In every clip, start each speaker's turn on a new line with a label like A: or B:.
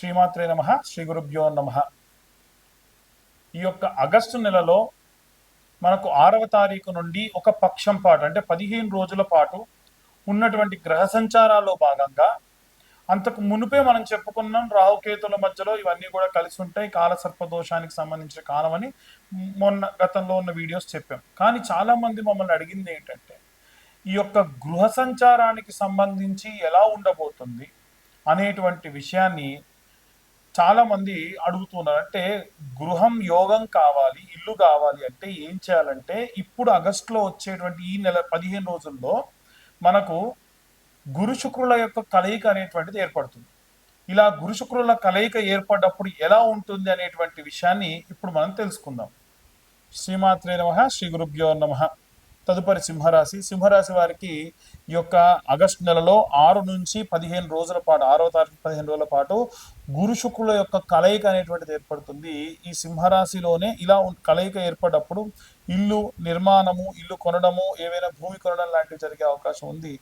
A: శ్రీమాత్రే నమ శ్రీ గురుభ్యో నమ. ఈ యొక్క ఆగస్టు నెలలో మనకు ఆరవ తారీఖు నుండి ఒక పక్షం పాటు అంటే పదిహేను రోజుల పాటు ఉన్నటువంటి గ్రహ సంచారాల్లో భాగంగా అంతకు మునుపే మనం చెప్పుకున్నాం రాహుకేతుల మధ్యలో ఇవన్నీ కూడా కలిసి ఉంటాయి కాల సర్పదోషానికి సంబంధించిన కాలం అని మొన్న గతంలో ఉన్న వీడియోస్ చెప్పాం. కానీ చాలా మంది మమ్మల్ని అడిగింది ఏంటంటే ఈ యొక్క గృహ సంచారానికి సంబంధించి ఎలా ఉండబోతుంది అనేటువంటి విషయాన్ని చాలా మంది అడుగుతున్నారు అంటే గృహం యోగం కావాలి ఇల్లు కావాలి అంటే ఏం చేయాలంటే ఇప్పుడు ఆగస్టులో వచ్చేటువంటి ఈ నెల పదిహేను రోజుల్లో మనకు గురు శుక్రుల యొక్క కలయిక అనేటువంటిది ఏర్పడుతుంది. ఇలా గురు శుక్రుల కలయిక ఏర్పడ్డప్పుడు ఎలా ఉంటుంది అనేటువంటి విషయాన్ని ఇప్పుడు మనం తెలుసుకుందాం. శ్రీమాత్రే నమ శ్రీ గురుభ్యో నమ. తదుపరి సింహరాశి. సింహరాశి వారికి ఈ యొక్క ఆగస్టు నెలలో ఆరు నుంచి పదిహేను రోజుల పాటు ఆరో తారీఖు పదిహేను రోజుల పాటు గురు శుక్రుల యొక్క కలయిక అనేటువంటిది ఏర్పడుతుంది. ఈ సింహరాశిలోనే ఇలా కలయిక ఏర్పడినప్పుడు ఇల్లు నిర్మాణము ఇల్లు కొనడము ఏవైనా భూమి కొనడం లాంటివి జరిగే అవకాశం ఉంది.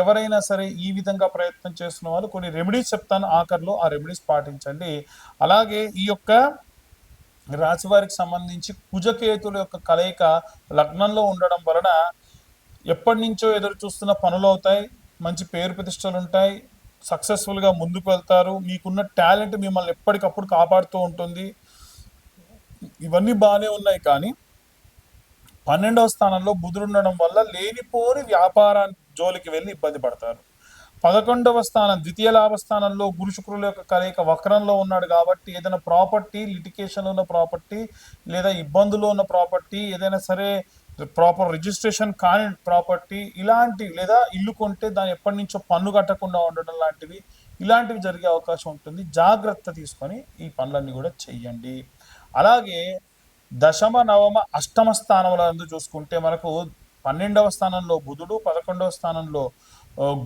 A: ఎవరైనా సరే ఈ విధంగా ప్రయత్నం చేస్తున్న వాళ్ళు కొన్ని రెమెడీస్ చెప్తాను. ఆఖరిలో ఆ రెమెడీస్ పాటించండి. అలాగే ఈ యొక్క రాశి వారికి సంబంధించి కుజకేతుల యొక్క కలయిక లగ్నంలో ఉండడం వలన ఎప్పటి నుంచో ఎదురు చూస్తున్న పనులు అవుతాయి మంచి పేరు ప్రతిష్టలు ఉంటాయి సక్సెస్ఫుల్గా ముందుకు వెళ్తారు మీకున్న టాలెంట్ మిమ్మల్ని ఎప్పటికప్పుడు కాపాడుతూ ఉంటుంది. ఇవన్నీ బాగానే ఉన్నాయి కానీ పన్నెండవ స్థానంలో బుధుడు ఉండడం వల్ల లేనిపోని వ్యాపార జోలికి వెళ్ళి ఇబ్బంది పడతారు. పదకొండవ స్థానం ద్వితీయ లాభ స్థానంలో గురు శుక్రుల యొక్క కలయిక వక్రంలో ఉన్నాడు కాబట్టి ఏదైనా ప్రాపర్టీ లిటికేషన్ ఉన్న ప్రాపర్టీ లేదా ఇబ్బందులు ఉన్న ప్రాపర్టీ ఏదైనా సరే ప్రాపర్ రిజిస్ట్రేషన్ కాని ప్రాపర్టీ ఇలాంటి లేదా ఇల్లు కొంటే దాన్ని ఎప్పటి నుంచో పన్ను కట్టకుండా ఉండడం లాంటివి ఇలాంటివి జరిగే అవకాశం ఉంటుంది. జాగ్రత్త తీసుకొని ఈ పనులన్నీ కూడా చెయ్యండి. అలాగే దశమ నవమ అష్టమ స్థానంలో చూసుకుంటే మనకు పన్నెండవ స్థానంలో బుధుడు పదకొండవ స్థానంలో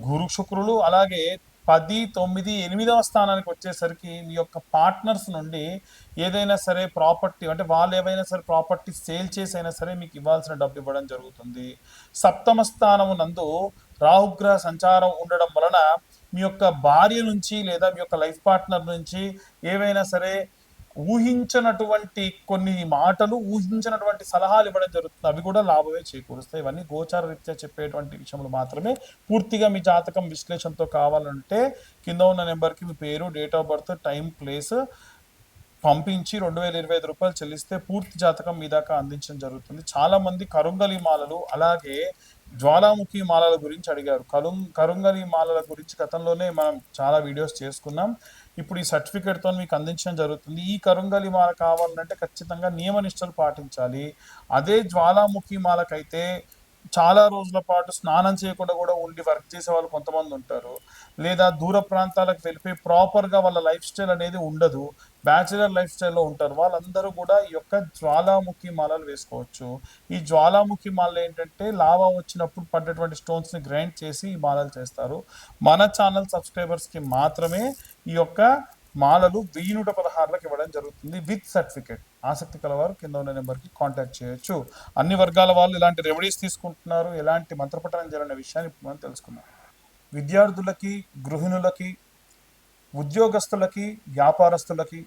A: గురు శుక్రులు అలాగే పది తొమ్మిది ఎనిమిదవ స్థానానికి వచ్చేసరికి మీ యొక్క పార్ట్నర్స్ నుండి ఏదైనా సరే ప్రాపర్టీ అంటే వాళ్ళు ఏవైనా సరే ప్రాపర్టీ సేల్ చేసి అయినా సరే మీకు ఇవ్వాల్సిన డబ్బు ఇవ్వడం జరుగుతుంది. సప్తమ స్థానము నందు రాహుగ్రహ సంచారం ఉండడం వలన మీ యొక్క భార్య నుంచి లేదా మీ యొక్క లైఫ్ పార్ట్నర్ నుంచి ఏవైనా సరే ఊహించినటువంటి కొన్ని మాటలు ఊహించినటువంటి సలహాలు ఇవ్వడం జరుగుతుంది. అవి కూడా లాభమే చేకూరుస్తాయి. ఇవన్నీ గోచార రీత్యా చెప్పేటువంటి విషయములు మాత్రమే. పూర్తిగా మీ జాతకం విశ్లేషణతో కావాలంటే కింద ఉన్న నెంబర్కి మీ పేరు date of birth time place పంపించి రెండు వేల ఇరవై ఐదు రూపాయలు చెల్లిస్తే పూర్తి జాతకం మీ దాకా అందించడం జరుగుతుంది. చాలా మంది కరుంగలి మాలలు అలాగే జ్వాలాముఖి మాలల గురించి అడిగారు. కరుం కరుంగలి మాలల గురించి గతంలోనే మనం చాలా వీడియోస్ చేసుకున్నాం. ఇప్పుడు ఈ సర్టిఫికేట్తో మీకు అందించడం జరుగుతుంది. ఈ కరుంగలి మాల కావాలంటే ఖచ్చితంగా నియమ నిష్టలు పాటించాలి. అదే జ్వాలాముఖి మాలకైతే చాలా రోజుల పాటు స్నానం చేయకుండా కూడా ఉండి వర్క్ చేసే వాళ్ళు కొంతమంది ఉంటారు. లేదా దూర ప్రాంతాలకు వెళ్ళిపోయి ప్రాపర్గా వాళ్ళ లైఫ్ స్టైల్ అనేది ఉండదు. బ్యాచిలర్ లైఫ్ స్టైల్లో ఉంటారు. వాళ్ళందరూ కూడా ఈ యొక్క జ్వాలాముఖి మాలలు వేసుకోవచ్చు. ఈ జ్వాలాముఖి మాలలు ఏంటంటే లావా వచ్చినప్పుడు పడ్డటువంటి స్టోన్స్ని గ్రైండ్ చేసి ఈ మాలలు చేస్తారు. మన ఛానల్ సబ్స్క్రైబర్స్కి మాత్రమే ఈ యొక్క మాలలు వెయ్యి నూట పదహారులకు ఇవ్వడం జరుగుతుంది విత్ సర్టిఫికేట్. ఆసక్తి కలవారు కింద ఉన్న నెంబర్కి కాంటాక్ట్ చేయొచ్చు. అన్ని వర్గాల వాళ్ళు ఇలాంటి రెమెడీస్ తీసుకుంటున్నారు. ఎలాంటి మంత్రపఠనం జరిగిన విషయాన్ని ఇప్పుడు మనం తెలుసుకున్నాం విద్యార్థులకి గృహిణులకి ఉద్యోగస్తులకి వ్యాపారస్తులకి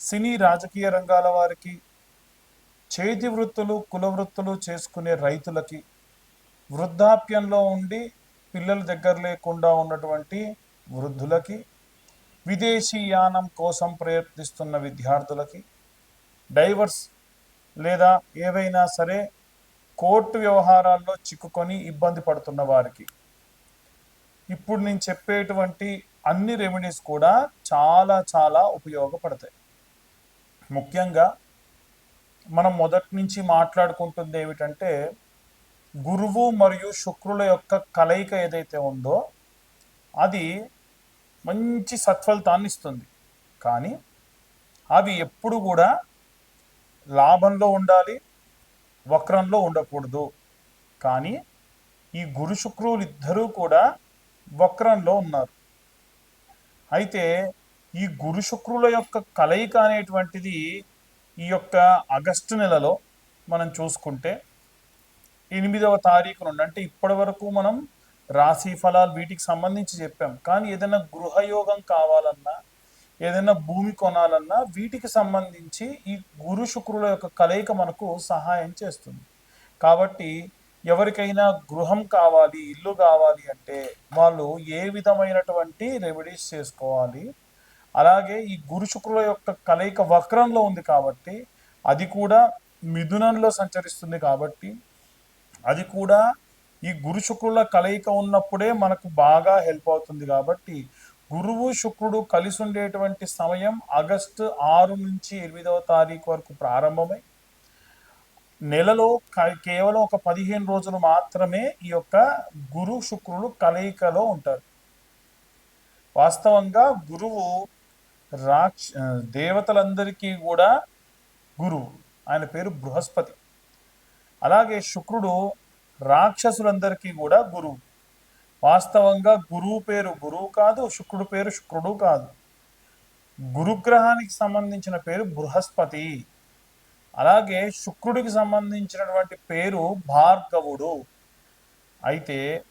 A: సినీ రాజకీయ రంగాల వారికి చేతి వృత్తులు కుల వృత్తులు చేసుకునే రైతులకి వృద్ధాప్యంలో ఉండి పిల్లల దగ్గర లేకుండా ఉన్నటువంటి వృద్ధులకి విదేశీయానం కోసం ప్రయత్నిస్తున్న విద్యార్థులకి డైవర్స్ లేదా ఏవైనా సరే కోర్టు వ్యవహారాల్లో చిక్కుకొని ఇబ్బంది పడుతున్న వారికి. ఇప్పుడు నేను చెప్పేటువంటి అన్ని రెమెడీస్ కూడా చాలా చాలా ఉపయోగపడతాయి. ముఖ్యంగా మనం మొదటి నుంచి మాట్లాడుకుంటుంది ఏమిటంటే గురువు మరియు శుక్రుల యొక్క కలయిక ఏదైతే ఉందో అది మంచి సత్ఫలితాన్ని ఇస్తుంది కానీ అవి ఎప్పుడు కూడా లాభంలో ఉండాలి వక్రంలో ఉండకూడదు. కానీ ఈ గురు శుక్రులు ఇద్దరూ కూడా వక్రంలో ఉన్నారు. అయితే ఈ గురు శుక్రుల యొక్క కలయిక అనేటువంటిది ఈ యొక్క ఆగస్టు నెలలో మనం చూసుకుంటే ఎనిమిదవ తారీఖు నుండి అంటే ఇప్పటి వరకు మనం రాశి ఫలాలు వీటికి సంబంధించి చెప్పాం. కానీ ఏదైనా గృహయోగం కావాలన్నా ఏదైనా భూమి కొనాలన్నా వీటికి సంబంధించి ఈ గురు శుక్రుల యొక్క కలయిక మనకు సహాయం చేస్తుంది. కాబట్టి ఎవరికైనా గృహం కావాలి ఇల్లు కావాలి అంటే వాళ్ళు ఏ విధమైనటువంటి రెమెడీస్ చేసుకోవాలి. అలాగే ఈ గురు శుక్రుల యొక్క కలయిక వక్రంలో ఉంది కాబట్టి అది కూడా మిథునంలో సంచరిస్తుంది కాబట్టి అది కూడా ఈ గురు శుక్రుల కలయిక ఉన్నప్పుడే మనకు బాగా హెల్ప్ అవుతుంది కాబట్టి గురువు శుక్రుడు కలిసి ఉండేటువంటి సమయం ఆగస్టు ఆరు నుంచి ఎనిమిదవ తారీఖు వరకు ప్రారంభమై నెలలో కేవలం ఒక పదిహేను రోజులు మాత్రమే ఈ యొక్క గురు శుక్రుడు కలయికలో ఉంటారు. వాస్తవంగా గురువు రాక్ష దేవతలందరికీ కూడా గురువు. ఆయన పేరు బృహస్పతి. అలాగే శుక్రుడు రాక్షసులందరికీ కూడా గురువు. వాస్తవంగా గురువు పేరు గురువు కాదు శుక్రుడు పేరు శుక్రుడు కాదు. గురుగ్రహానికి సంబంధించిన పేరు బృహస్పతి. అలాగే శుక్రుడికి సంబంధించినటువంటి పేరు భార్గవుడు. అయితే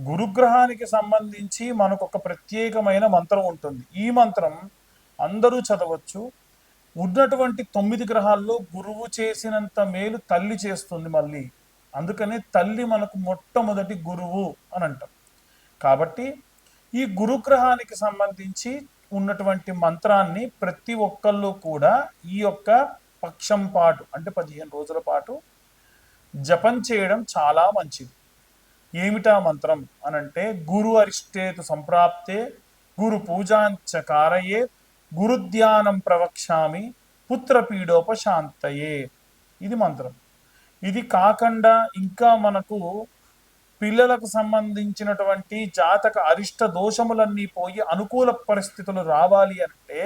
A: గురుగ్రహానికి సంబంధించి మనకు ఒక ప్రత్యేకమైన మంత్రం ఉంటుంది. ఈ మంత్రం అందరూ చదవచ్చు. ఉన్నటువంటి తొమ్మిది గ్రహాల్లో గురువు చేసినంత మేలు తల్లి చేస్తుంది మళ్ళీ. అందుకనే తల్లి మనకు మొట్టమొదటి గురువు అని అంటాం. కాబట్టి ఈ గురుగ్రహానికి సంబంధించి ఉన్నటువంటి మంత్రాన్ని ప్రతి ఒక్కళ్ళు కూడా ఈ యొక్క పక్షం పాటు అంటే పదిహేను రోజుల పాటు జపం చేయడం చాలా మంచిది. ఏమిటా మంత్రం అనంటే గురు అరిష్టేతు సంప్రాప్తే గురు పూజాంచ కారయే గురుధ్యానం ప్రవక్ష్యామి పుత్రపీడోపశాంతయే. ఇది మంత్రం. ఇది కాకుండా ఇంకా మనకు పిల్లలకు సంబంధించినటువంటి జాతక అరిష్ట దోషములన్నీ పోయి అనుకూల పరిస్థితులు రావాలి అంటే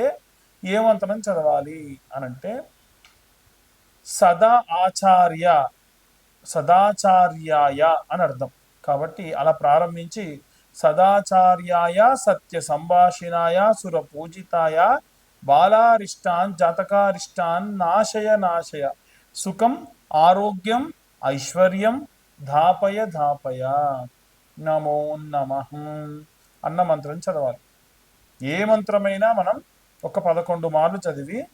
A: ఏమంతనం చదవాలి అనంటే సదా ఆచార్య సదాచార్యాయ అని అర్థం. కాబట్టి అలా ప్రారంభించి సదాచార్యాయ సత్య సంభాషిణాయ సుర పూజితాయ బాలారిష్టాన్ జాతకారిష్టాన్ నాశయ నాశయ సుఖం ఆరోగ్యం ఐశ్వర్యం ధాపయ ధాపయ. నమో నమ. అన్న మంత్రం చదవాలి. ఏ మంత్రమైనా మనం ఒక పదకొండు మార్లు చదివి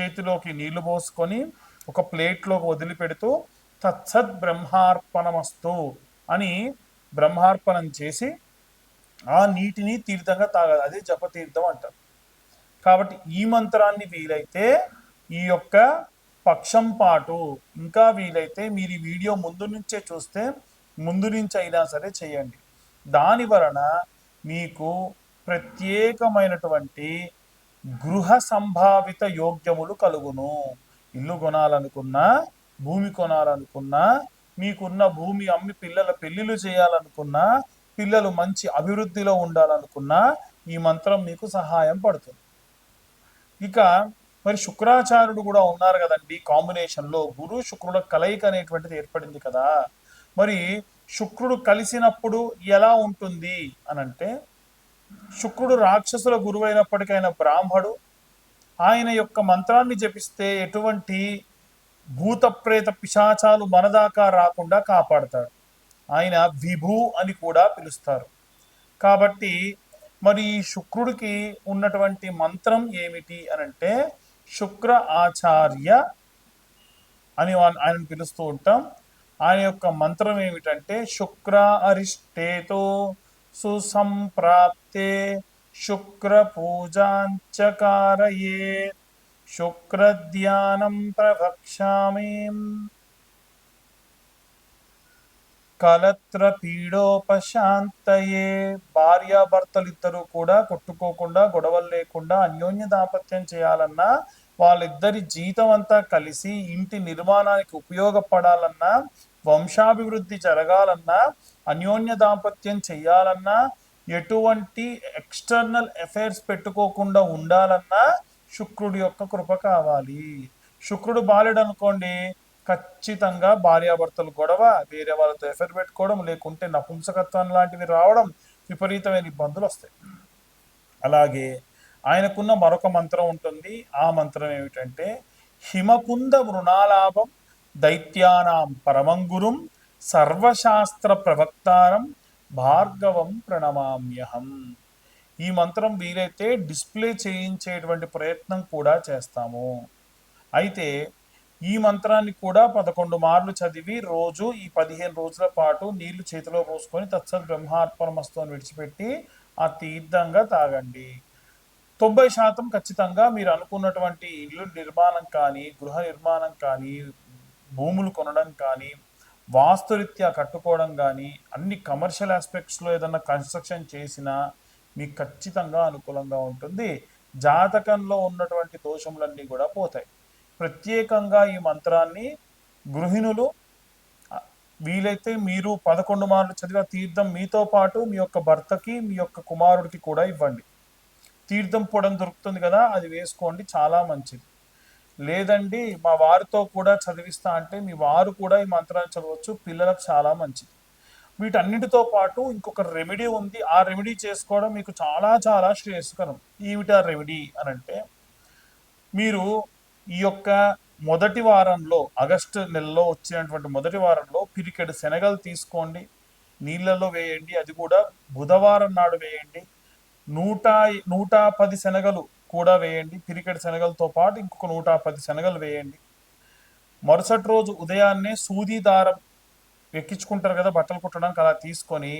A: చేతిలోకి నీళ్ళు పోసుకొని ఒక ప్లేట్లోకి వదిలిపెడుతూ తత్సత్ బ్రహ్మార్పణమస్తు అని బ్రహ్మార్పణం చేసి ఆ నీటిని తీర్థంగా తాగాలి. అదే జపతీర్థం అంటారు. కాబట్టి ఈ మంత్రాన్ని వీలైతే ఈ యొక్క పక్షం పాటు ఇంకా వీలైతే మీరు ఈ వీడియో ముందు నుంచే చూస్తే ముందు నుంచి అయినా సరే చేయండి. దాని వలన మీకు ప్రత్యేకమైనటువంటి గృహ సంభావిత యోగ్యములు కలుగును. ఇల్లు కొనాలనుకున్నా భూమి కొనాలనుకున్నా మీకున్న భూమి అమ్మి పిల్లల పెళ్ళిళ్ళు చేయాలనుకున్నా పిల్లలు మంచి అభివృద్ధిలో ఉండాలనుకున్నా ఈ మంత్రం మీకు సహాయం పడుతుంది. ఇక మరి శుక్రాచార్యుడు కూడా ఉన్నారు కదండి కాంబినేషన్లో. గురు శుక్రుల కలయిక అనేటువంటిది ఏర్పడింది కదా. మరి శుక్రుడు కలిసినప్పుడు ఎలా ఉంటుంది అని అంటే శుక్రుడు రాక్షసుల గురువైనప్పటికైనా బ్రాహ్మడు ఆయన యొక్క మంత్రాన్ని జపిస్తే ఎటువంటి భూత ప్రేత పిశాచాలు మనదాకా రాకుండా కాపాడతాడు. ఆయన విభు అని కూడా పిలుస్తారు. కాబట్టి మరి ఈ శుక్రుడికి ఉన్నటువంటి మంత్రం ఏమిటి అని అంటే శుక్ర ఆచార్య అని వా- ఆయనను పిలుస్తూ ఉంటాం. ఆయన యొక్క మంత్రం ఏమిటంటే శుక్ర అరిష్టేతో సుసంప్రాప్తే శుక్ర పూజాంచకారయే శుక్రధ్యానం ప్రవక్ష్యామి. కలత్ర పీడోపశాంతయే. భార్యాభర్తలు ఇద్దరు కూడా కొట్టుకోకుండా గొడవలు లేకుండా అన్యోన్య దాంపత్యం చేయాలన్నా వాళ్ళిద్దరి జీతం అంతా కలిసి ఇంటి నిర్మాణానికి ఉపయోగపడాలన్నా వంశాభివృద్ధి జరగాలన్నా అన్యోన్య దాంపత్యం చేయాలన్నా ఎటువంటి ఎక్స్టర్నల్ అఫైర్స్ పెట్టుకోకుండా ఉండాలన్నా శుక్రుడి యొక్క కృప కావాలి. శుక్రుడు బాలేడు అనుకోండి ఖచ్చితంగా భార్యాభర్తలు గొడవ వేరే వాళ్ళతో ఎఫర్ పెట్టుకోవడం లేకుంటే నపుంసకత్వం లాంటివి రావడం విపరీతమైన ఇబ్బందులు వస్తాయి. అలాగే ఆయనకున్న మరొక మంత్రం ఉంటుంది. ఆ మంత్రం ఏమిటంటే హిమకుంద మృణాలాభం దైత్యానాం పరమంగురుం సర్వశాస్త్ర ప్రవక్తారం భార్గవం ప్రణమామ్యహం. ఈ మంత్రం వీలైతే డిస్ప్లే చేయించేటువంటి ప్రయత్నం కూడా చేస్తాము. అయితే ఈ మంత్రాన్ని కూడా పదకొండు మార్లు చదివి రోజు ఈ పదిహేను రోజుల పాటు నీళ్ళు చేతిలో పోసుకొని తత్సత్ బ్రహ్మార్పణమస్తు విడిచిపెట్టి ఆ తీర్థంగా తాగండి. తొంభై శాతం ఖచ్చితంగా మీరు అనుకున్నటువంటి ఇల్లు నిర్మాణం కానీ గృహ నిర్మాణం కానీ భూములు కొనడం కానీ వాస్తురీత్యా కట్టుకోవడం కానీ అన్ని కమర్షియల్ ఆస్పెక్ట్స్లో ఏదన్నా కన్స్ట్రక్షన్ చేసినా మీకు ఖచ్చితంగా అనుకూలంగా ఉంటుంది. జాతకంలో ఉన్నటువంటి దోషములన్నీ కూడా పోతాయి. ప్రత్యేకంగా ఈ మంత్రాన్ని గృహిణులు వీలైతే మీరు పదకొండు మార్లు చదివిన తీర్థం మీతో పాటు మీ యొక్క భర్తకి మీ యొక్క కుమారుడికి కూడా ఇవ్వండి. తీర్థం పొడం దొరుకుతుంది కదా అది వేసుకోండి చాలా మంచిది. లేదండి మా వారితో కూడా చదివిస్తా అంటే మీ వారు కూడా ఈ మంత్రాన్ని చదవచ్చు పిల్లలకు చాలా మంచిది. వీటన్నిటితో పాటు ఇంకొక రెమెడీ ఉంది ఆ రెమెడీ చేసుకోవడం మీకు చాలా చాలా శ్రేయస్కరం. ఏమిటి ఆ రెమెడీ అని అంటే మీరు ఈ యొక్క మొదటి వారంలో ఆగస్టు నెలలో వచ్చినటువంటి మొదటి వారంలో పిరికెడు శనగలు తీసుకోండి. నీళ్ళలో వేయండి. అది కూడా బుధవారం నాడు వేయండి. నూట నూట పది శనగలు కూడా వేయండి. పిరికెడు శనగలతో పాటు ఇంకొక నూట పది శనగలు వేయండి. మరుసటి రోజు ఉదయాన్నే సూది దారం ఎక్కించుకుంటారు కదా బట్టలు కుట్టడానికి అలా తీసుకొని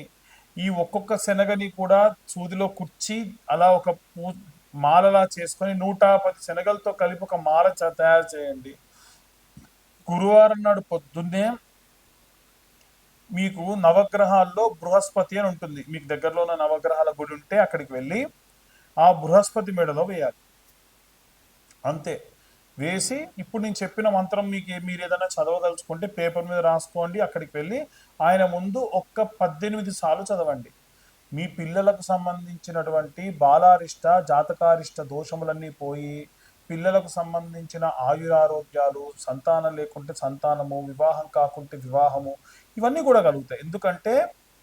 A: ఈ ఒక్కొక్క శనగని కూడా సూదిలో కుర్చి అలా ఒక పూ మాలలా చేసుకొని నూట పది శనగలతో కలిపి ఒక మాల చ- తయారు చేయండి. గురువారం నాడు పొద్దున్నే మీకు నవగ్రహాల్లో బృహస్పతి అని ఉంటుంది. మీకు దగ్గరలో ఉన్న నవగ్రహాల గుడి ఉంటే అక్కడికి వెళ్ళి ఆ బృహస్పతి మెడలో వేయాలి. అంతే. వేసి ఇప్పుడు నేను చెప్పిన మంత్రం మీకు మీరు ఏదైనా చదవదలుచుకుంటే పేపర్ మీద రాసుకోండి అక్కడికి వెళ్ళి ఆయన ముందు ఒక్క పద్దెనిమిది సార్లు చదవండి. మీ పిల్లలకు సంబంధించినటువంటి బాలారిష్ట జాతకారిష్ట దోషములన్నీ పోయి పిల్లలకు సంబంధించిన ఆయురారోగ్యాలు సంతానం లేకుంటే సంతానము వివాహం కాకుంటే వివాహము ఇవన్నీ కూడా కలుగుతాయి. ఎందుకంటే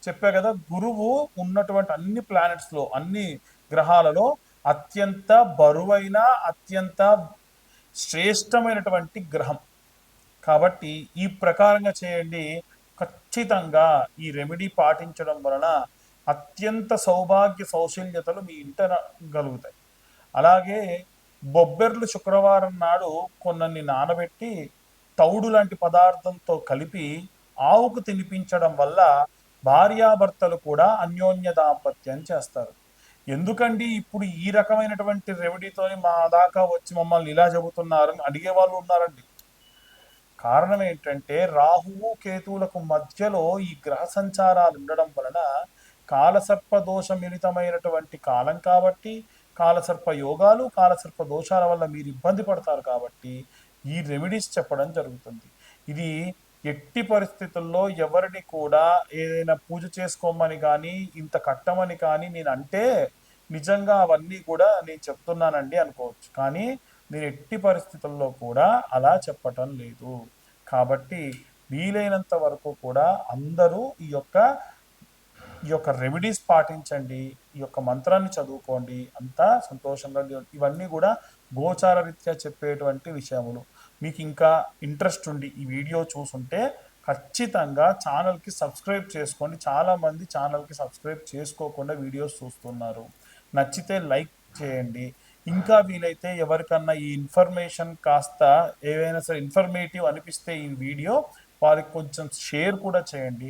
A: చెప్పా కదా గురువు ఉన్నటువంటి అన్ని ప్లానెట్స్లో అన్ని గ్రహాలలో అత్యంత బరువైన అత్యంత శ్రేష్టమైనటువంటి గ్రహం. కాబట్టి ఈ ప్రకారంగా చేయండి. ఖచ్చితంగా ఈ రెమెడీ పాటించడం వలన అత్యంత సౌభాగ్య సౌశల్యతలు మీ ఇంట కలుగుతాయి అలాగే బొబ్బెర్లు శుక్రవారం నాడు కొన్నన్ని నానబెట్టి తౌడు లాంటి పదార్థంతో కలిపి ఆవుకు తినిపించడం వల్ల భార్యాభర్తలు కూడా అన్యోన్య దాంపత్యం చేస్తారు. ఎందుకండి ఇప్పుడు ఈ రకమైనటువంటి రెమెడీతోని మా దాకా వచ్చి మమ్మల్ని ఇలా చెబుతున్నారని అడిగే వాళ్ళు ఉన్నారండి? కారణం ఏంటంటే రాహువు కేతువులకు మధ్యలో ఈ గ్రహ సంచారాలు ఉండడం వలన కాలసర్ప దోష మిళితమైనటువంటి కాలం కాబట్టి కాలసర్ప యోగాలు కాలసర్ప దోషాల వల్ల మీరు ఇబ్బంది పడతారు కాబట్టి ఈ రెమెడీస్ చెప్పడం జరుగుతుంది. ఇది ఎట్టి పరిస్థితుల్లో ఎవరిని కూడా ఏదైనా పూజ చేసుకోమని కానీ ఇంత కట్టమని కానీ నేను అంటే నిజంగా అవన్నీ కూడా నేను చెప్తున్నానండి అనుకోవచ్చు. కానీ నేను ఎట్టి పరిస్థితుల్లో కూడా అలా చెప్పటం లేదు. కాబట్టి వీలైనంత వరకు కూడా అందరూ ఈ యొక్క ఈ యొక్క రెమెడీస్ పాటించండి ఈ యొక్క మంత్రాన్ని చదువుకోండి అంతా సంతోషంగా ఇవన్నీ కూడా గోచార రీత్యా చెప్పేటువంటి విషయములు. మీకు ఇంకా ఇంట్రెస్ట్ ఉండి ఈ వీడియో చూసుంటే ఖచ్చితంగా ఛానల్కి సబ్స్క్రైబ్ చేసుకోండి. చాలా మంది ఛానల్కి సబ్స్క్రైబ్ చేసుకోకుండా వీడియోస్ చూస్తున్నారు. నచ్చితే లైక్ చేయండి. ఇంకా వీలైతే ఎవరికన్నా ఈ ఇన్ఫర్మేషన్ కాస్త ఏవైనా సరే ఇన్ఫర్మేటివ్ అనిపిస్తే ఈ వీడియో వారికి కొంచెం షేర్ కూడా చేయండి.